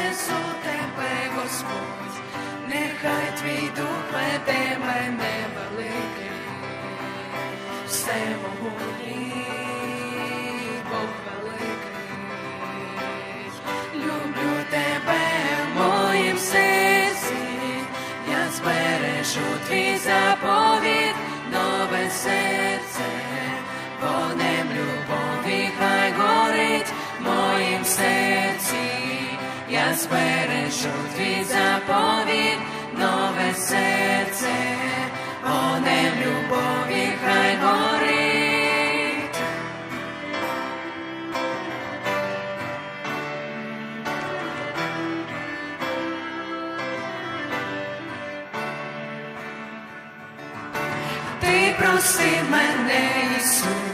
вознесу тебе, Господь, нехай твій дух веде мене великий, всемогутній Бог великий, люблю тебе моїм серці, я збережу твій заповіт, нове серце, я збережу твій заповіт, нове серце, вогнем любові хай горить. Ти просив мене, Ісус,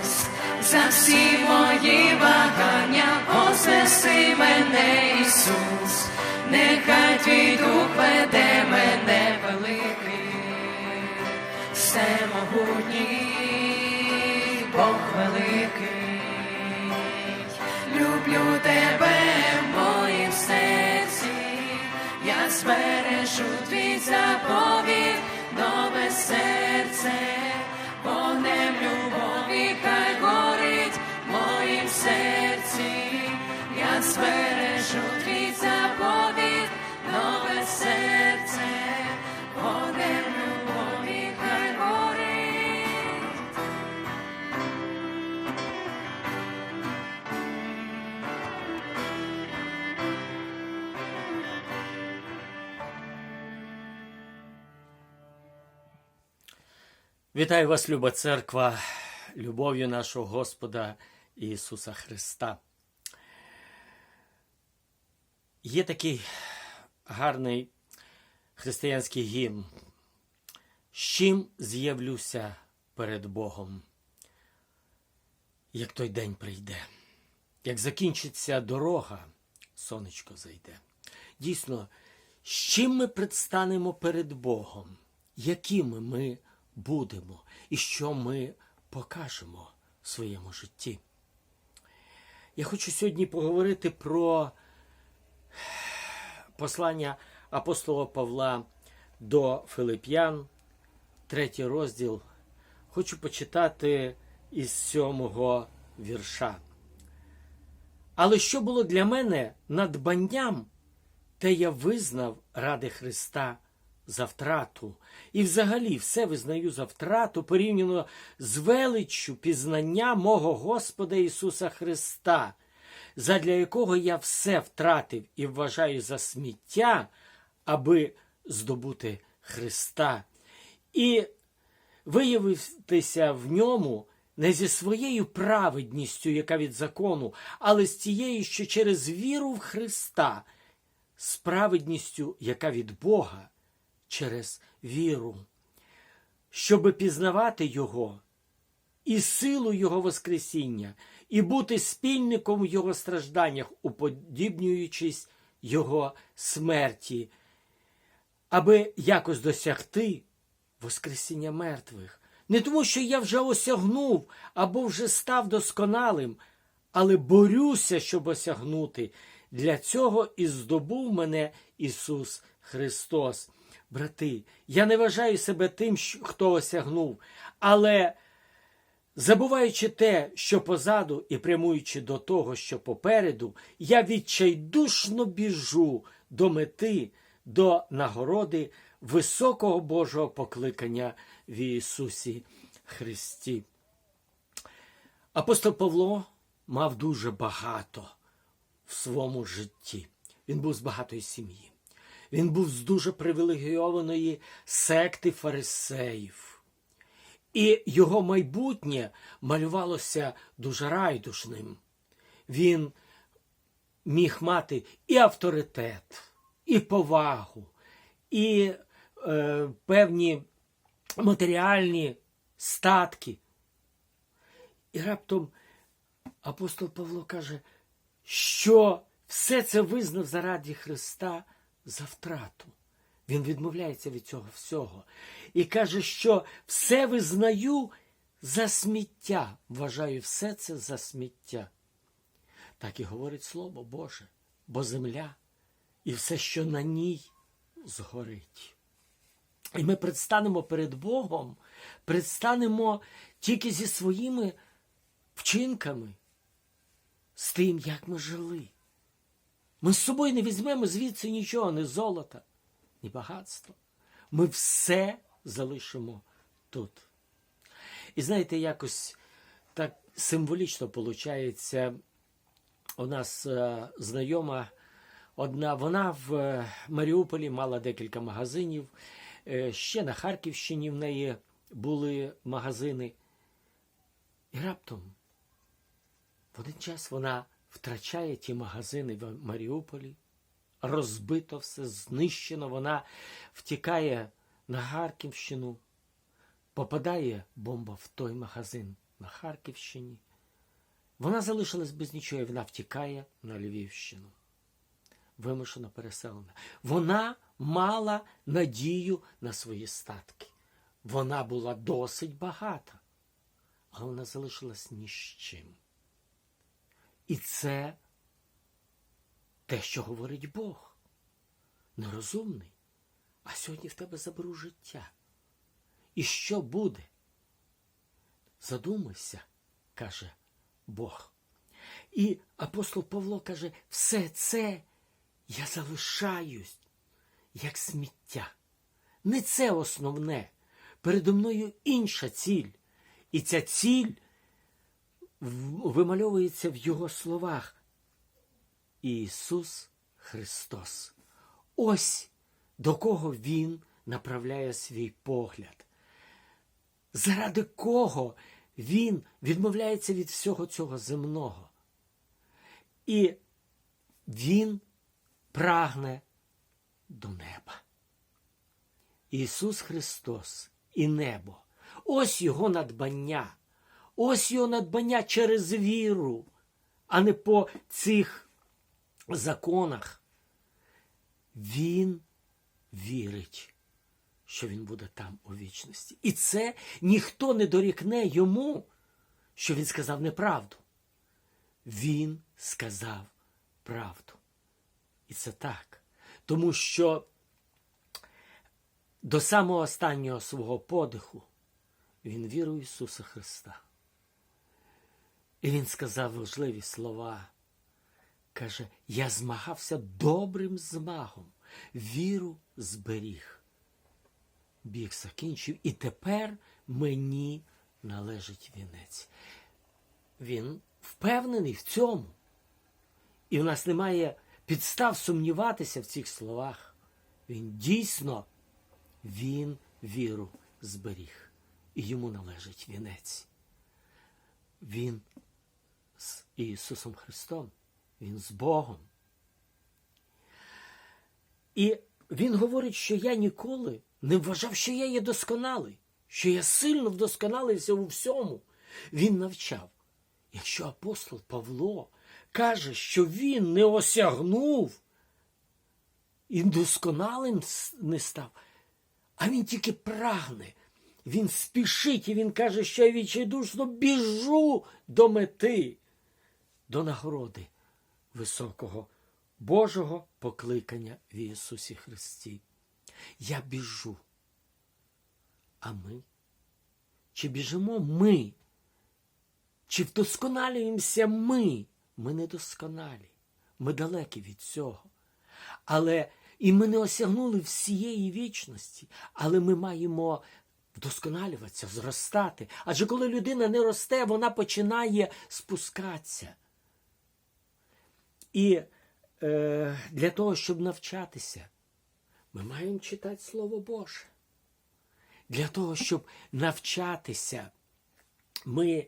за всі мої вагання, вознеси мене, Ісус, нехай твій дух веде мене великий, всемогутній Бог великий, люблю тебе в моїм серці, я збережу твій заповіт, нове серце, вогнем любові хай серці, я збережу твій заповіт, нове серце, вогнем любові хай горить. Вітаю вас, люба церква, любов'ю нашого Господа Ісуса Христа. Є такий гарний християнський гімн. З чим з'явлюся перед Богом, як той день прийде, як закінчиться дорога, сонечко зайде. Дійсно, з чим ми предстанемо перед Богом, якими ми будемо і що ми покажемо в своєму житті. Я хочу сьогодні поговорити про послання апостола Павла до Филип'ян, третій розділ. Хочу почитати із сьомого вірша. Але що було для мене надбанням, те я визнав ради Христа за втрату. І взагалі все визнаю за втрату порівняно з величчю пізнання мого Господа Ісуса Христа, задля якого я все втратив і вважаю за сміття, аби здобути Христа. І виявитися в ньому не зі своєю праведністю, яка від закону, але з тією, що через віру в Христа, з праведністю, яка від Бога, через віру, щоби пізнавати Його і силу Його Воскресіння, і бути спільником в Його стражданнях, уподібнюючись Його смерті, аби якось досягти Воскресіння мертвих. Не тому, що я вже осягнув або вже став досконалим, але борюся, щоб осягнути. Для цього і здобув мене Ісус Христос. Брати, я не вважаю себе тим, хто осягнув, але забуваючи те, що позаду, і прямуючи до того, що попереду, я відчайдушно біжу до мети, до нагороди високого Божого покликання в Ісусі Христі. Апостол Павло мав дуже багато в своєму житті. Він був з багатої сім'ї. Він був з дуже привілегійованої секти фарисеїв. І його майбутнє малювалося дуже райдушним. Він міг мати і авторитет, і повагу, і е, певні матеріальні статки. І раптом апостол Павло каже, що все це визнав заради Христа за втрату. Він відмовляється від цього всього і каже, що все визнаю за сміття. Вважаю все це за сміття. Так і говорить Слово Боже, бо земля і все, що на ній згорить. І ми предстанемо перед Богом, предстанемо тільки зі своїми вчинками, з тим, як ми жили. Ми з собою не візьмемо звідси нічого, ні золота, ні багатства. Ми все залишимо тут. І знаєте, якось так символічно виходить, у нас е, знайома одна, вона в е, Маріуполі мала декілька магазинів. Е, ще на Харківщині в неї були магазини. І раптом в один час вона втрачає ті магазини в Маріуполі, розбито все, знищено. Вона втікає на Харківщину, попадає бомба в той магазин на Харківщині. Вона залишилась без нічого, і вона втікає на Львівщину. Вимушено переселена. Вона мала надію на свої статки. Вона була досить багата, але вона залишилась ні з чим. І це те, що говорить Бог. Нерозумний. А сьогодні в тебе заберу життя. І що буде? Задумайся, каже Бог. І апостол Павло каже, все це я залишаюсь як сміття. Не це основне. Передо мною інша ціль. І ця ціль вимальовується в його словах. Ісус Христос. Ось до кого Він направляє свій погляд. Заради кого Він відмовляється від всього цього земного. І Він прагне до неба. Ісус Христос і небо. Ось Його надбання. Ось Його надбання через віру, а не по цих законах. Він вірить, що він буде там у вічності. І це ніхто не дорікне йому, що він сказав неправду. Він сказав правду. І це так. Тому що до самого останнього свого подиху він вірив в Ісуса Христа. І він сказав важливі слова. Каже, я змагався добрим змагом, віру зберіг. Біг закінчив, і тепер мені належить вінець. Він впевнений в цьому. І в нас немає підстав сумніватися в цих словах. Він дійсно, він віру зберіг. І йому належить вінець. Він з Ісусом Христом, Він з Богом. І Він говорить, що я ніколи не вважав, що я є досконалий, що я сильно вдосконалився у всьому. Він навчав. Якщо апостол Павло каже, що він не осягнув і досконалим не став, а він тільки прагне. Він спішить і він каже, що я відчайдушно біжу до мети, до нагороди високого Божого покликання в Ісусі Христі. Я біжу. А ми? Чи біжимо ми? Чи вдосконалюємося ми? Ми недосконалі, ми далекі від цього. Але і ми не осягнули всієї вічності, але ми маємо вдосконалюватися, зростати. Адже коли людина не росте, вона починає спускатися. І е, для того, щоб навчатися, ми маємо читати Слово Боже. Для того, щоб навчатися, ми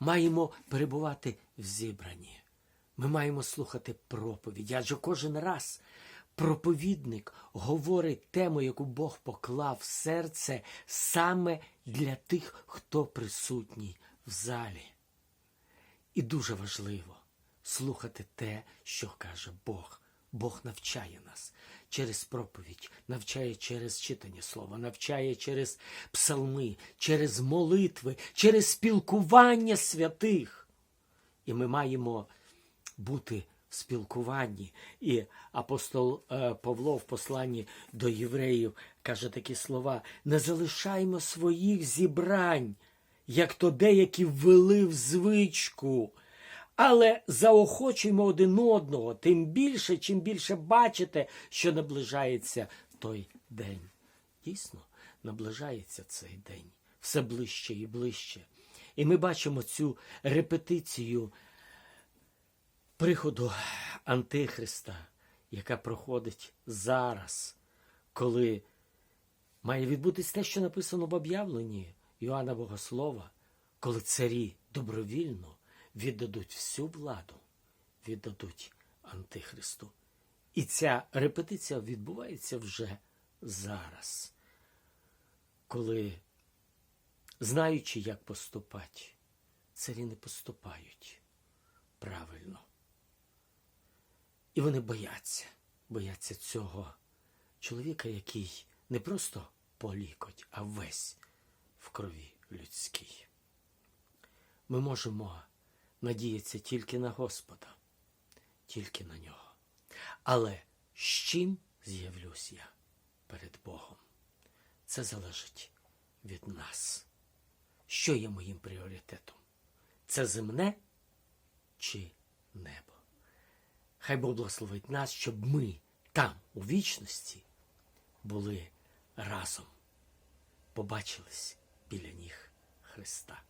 маємо перебувати в зібранні. Ми маємо слухати проповіді, адже кожен раз проповідник говорить тему, яку Бог поклав в серце саме для тих, хто присутній в залі. І дуже важливо слухати те, що каже Бог. Бог навчає нас. через проповідь, навчає через читання слова, навчає через псалми, через молитви, через спілкування святих. І ми маємо бути в спілкуванні. І апостол е, Павло в посланні до євреїв каже такі слова: не залишаймо своїх зібрань, як то деякі ввели в звичку. Але заохочуємо один одного, тим більше, чим більше бачите, що наближається той день. Дійсно, наближається цей день все ближче і ближче. І ми бачимо цю репетицію приходу Антихриста, яка проходить зараз, коли має відбутись те, що написано в об'явленні Йоанна Богослова, коли царі добровільно віддадуть всю владу, віддадуть Антихристу. І ця репетиція відбувається вже зараз, коли, знаючи, як поступати, царі не поступають правильно. І вони бояться, бояться цього чоловіка, який не просто полікоть, а весь в крові людській. Ми можемо надіятися тільки на Господа, тільки на нього. Але з чим з'явлюсь я перед Богом? Це залежить від нас. Що є моїм пріоритетом? Це земне чи небо? Хай Бог благословить нас, щоб ми там, у вічності, були разом, побачились біля ніг Христа.